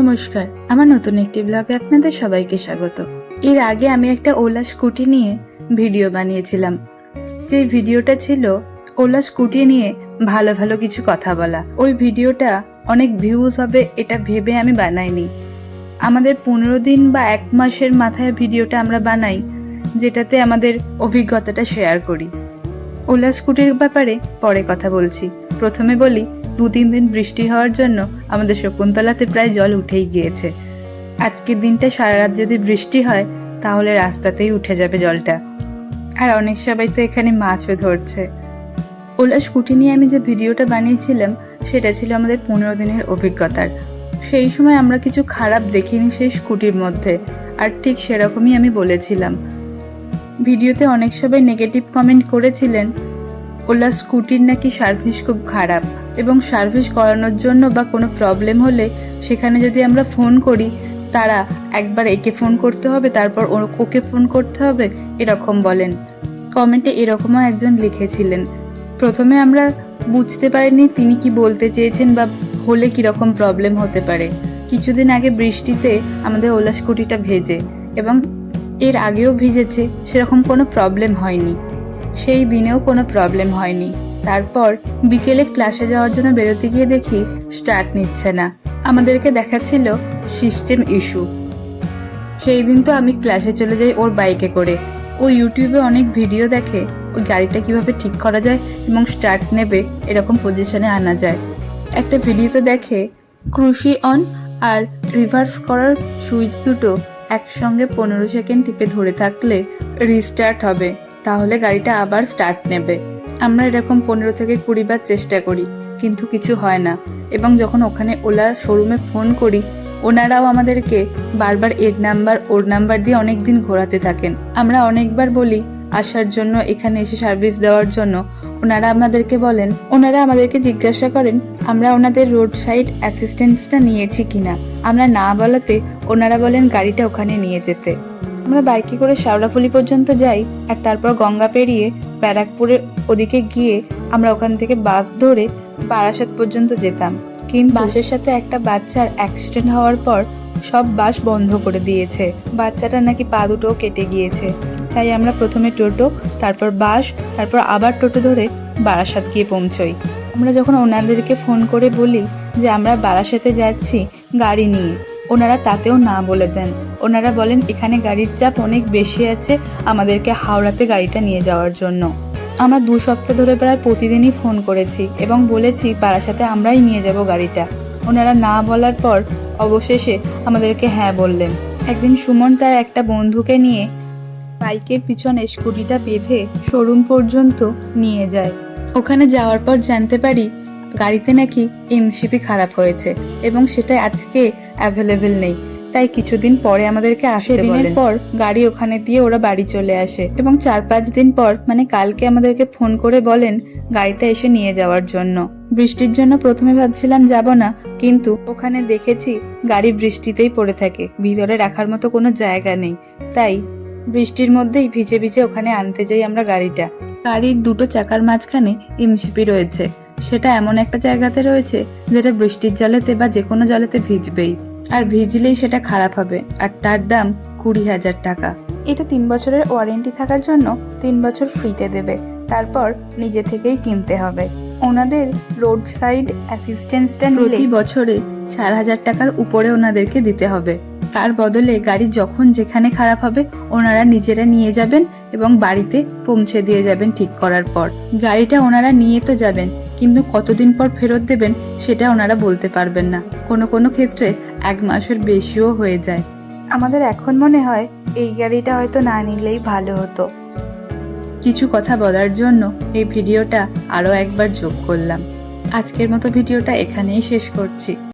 নমস্কার, আমার নতুন একটি ব্লগে আপনাদের সবাইকে স্বাগত। এর আগে আমি একটা ওলা স্কুটি নিয়ে ভিডিও বানিয়েছিলাম। যে ভিডিওটা ছিল, ওলা স্কুটি নিয়ে ভালো ভালো কিছু কথা বলা। ওই ভিডিওটা অনেক ভিউজ হবে, এটা ভেবে আমি বানাইনি। আমাদের পনেরো দিন বা এক মাসের মাথায় ভিডিওটা আমরা বানাই, যেটাতে আমাদের অভিজ্ঞতাটা শেয়ার করি। ওলা স্কুটির ব্যাপারে পরে কথা বলছি। প্রথমে বলি দু তিন দিন বৃষ্টি হওয়ার জন্য আমাদের শকুন্তলাতে প্রায় জল উঠেই গিয়েছে। আজকের দিনটা সারা রাত যদি বৃষ্টি হয়, তাহলে রাস্তাতেই উঠে যাবে জলটা। আর অনেক সবাই তো এখানে মাছও ধরছে। ওলা স্কুটি নিয়ে আমি যে ভিডিওটা বানিয়েছিলাম, সেটা ছিল আমাদের পনেরো দিনের অভিজ্ঞতার। সেই সময় আমরা কিছু খারাপ দেখিনি সেই স্কুটির মধ্যে, আর ঠিক সেরকমই আমি বলেছিলাম। ভিডিওতে অনেক সবাই নেগেটিভ কমেন্ট করেছিলেন ওলা স্কুটির নাকি সার্ভিস খুব খারাপ? এবং সার্ভিস করানোর জন্য বা কোনো প্রবলেম হলে সেখানে যদি আমরা ফোন করি, তারা একবার একে ফোন করতে হবে, তারপর ওকে ফোন করতে হবে, এরকম বলেন। কমেন্টে এরকমও একজন লিখেছিলেন। প্রথমে আমরা বুঝতে পারিনি তিনি কি বলতে চেয়েছেন বা হলে কীরকম প্রবলেম হতে পারে। কিছুদিন আগে বৃষ্টিতে আমাদের ওলা স্কুটিটা ভেজে এবং এর আগেও ভিজেছে, সেরকম কোনো প্রবলেম হয়নি। সেই দিনেও কোনো প্রবলেম হয়নি। তারপর বিকেলে ক্লাসে যাওয়ার জন্য বেরোতে গিয়ে দেখি স্টার্ট নিচ্ছে না। আমাদেরকে দেখাচ্ছিল সিস্টেম ইস্যু। সেই দিন তো আমি ক্লাসে চলে যাই ওর বাইকে করে। ও ইউটিউবে অনেক ভিডিও দেখে ওই গাড়িটা কীভাবে ঠিক করা যায় এবং স্টার্ট নেবে এরকম পজিশনে আনা যায়। একটা ভিডিওতে দেখে ক্রুশি অন আর রিভার্স করার সুইচ দুটো একসঙ্গে পনেরো সেকেন্ড টিপে ধরে থাকলে রিস্টার্ট হবে। তাহলে গাড়িটা আবার স্টার্ট নেবে। আমরা এরকম পনেরো থেকে কুড়ি বার চেষ্টা করি, কিন্তু কিছু হয় না। এবং যখন ওখানে ওলার শোরুমে ফোন করি, ওনারাও আমাদেরকে বারবার এর নাম্বার, ওর নাম্বার দিয়ে অনেক দিন ঘোরাতে থাকেন। আমরা অনেকবার বলি, আসার জন্য, এখানে এসে সার্ভিস দেওয়ার জন্য। ওনারা আমাদেরকে বলেন, ওনারা আমাদেরকে জিজ্ঞাসা করেন, আমরা ওনাদের রোড সাইড অ্যাসিস্ট্যান্সটা নিয়েছি কিনা? আমরা না বলাতে ওনারা বলেন, গাড়িটা ওখানে নিয়ে যেতে। আমরা বাইকে করে শাওড়াফুলি পর্যন্ত যাই আর তারপর গঙ্গা পেরিয়ে ব্যারাকপুরের ওদিকে গিয়ে আমরা ওখান থেকে বাস ধরে বারাসাত পর্যন্ত যেতাম। কিন্তু বাসের সাথে একটা বাচ্চার অ্যাক্সিডেন্ট হওয়ার পর সব বাস বন্ধ করে দিয়েছে। বাচ্চাটা নাকি পা দুটোও কেটে গিয়েছে। তাই আমরা প্রথমে টোটো, তারপর বাস, তারপর আবার টোটো ধরে বারাসাত গিয়ে পৌঁছই। আমরা যখন ওনাদেরকে ফোন করে বলি যে আমরা বারাসাতে যাচ্ছি, গাড়ি নিয়ে। ওনারা তাতেও না বলে দেন। ওনারা বলেন, এখানে গাড়ির চাপ অনেক বেশি আছে আমাদেরকে হাওড়াতে গাড়িটা নিয়ে যাওয়ার জন্য। আমরা দু সপ্তাহ ধরে প্রায় প্রতিদিনই ফোন করেছি এবং বলেছি বারাসাতে আমরাই নিয়ে যাব গাড়িটা। ওনারা না বলার পর অবশেষে আমাদেরকে হ্যাঁ বললেন। একদিন সুমন তার একটা বন্ধুকে নিয়ে বাইকের পিছনে স্কুটিটা বেঁধে শোরুম পর্যন্ত নিয়ে যায়। ওখানে যাওয়ার পর জানতে পারি গাড়িতে নাকি এমসিপি খারাপ হয়েছে এবং সেটা আজকে অ্যাভেলেবেল নেই। তাই কিছুদিন পরে আমাদেরকে আসে দিনের পর গাড়ি ওখানে দিয়ে ওরা বাড়ি চলে আসে এবং চার পাঁচ দিন পর মানে কালকে আমাদেরকে ফোন করে বলেন গাড়িটা এসে নিয়ে যাওয়ার জন্য। বৃষ্টির জন্য প্রথমে ভাবছিলাম যাব না কিন্তু ওখানে দেখেছি গাড়ি বৃষ্টিতেই পড়ে থাকে ভিতরে রাখার মতো কোনো জায়গা নেই। তাই বৃষ্টির মধ্যেই ভিজে ভিজে ওখানে আনতে যাই আমরা গাড়িটা। গাড়ির দুটো চাকার মাঝখানে এমসিপি রয়েছে। সেটা এমন একটা জায়গাতে রয়েছে যেটা বৃষ্টির জলেতে বা যে কোনো জলেতে ভিজবেই। আর ভিজলেই সেটা খারাপ হবে। আর তার দাম কুড়ি হাজার টাকা। এটা তিন বছরের ওয়ারেন্টি থাকার জন্য তিন বছর ফ্রিতে দেবে। তারপর নিজে থেকেই কিনতে হবে। ওনাদের রোড সাইড অ্যাসিস্ট্যান্সটা প্রতি বছরে চার হাজার টাকার উপরে ওনাদেরকে দিতে হবে। তার বদলে গাড়ি যখন যেখানে খারাপ হবে ওনারা নিজেরা নিয়ে যাবেন এবং বাড়িতে পৌঁছে দিয়ে যাবেন ঠিক করার পর। গাড়িটা ওনারা নিয়ে তো যাবেন কিন্তু কতদিন পর ফেরত দেবেন সেটা ওনারা বলতে পারবেন না। কোনো কোনো ক্ষেত্রে এক মাসের বেশিও হয়ে যায়। আমাদের এখন মনে হয় এই গাড়িটা হয়তো না নিলেই ভালো হতো। কিছু কথা বলার জন্য এই ভিডিওটা আরও একবার যোগ করলাম। আজকের মতো ভিডিওটা এখানেই শেষ করছি।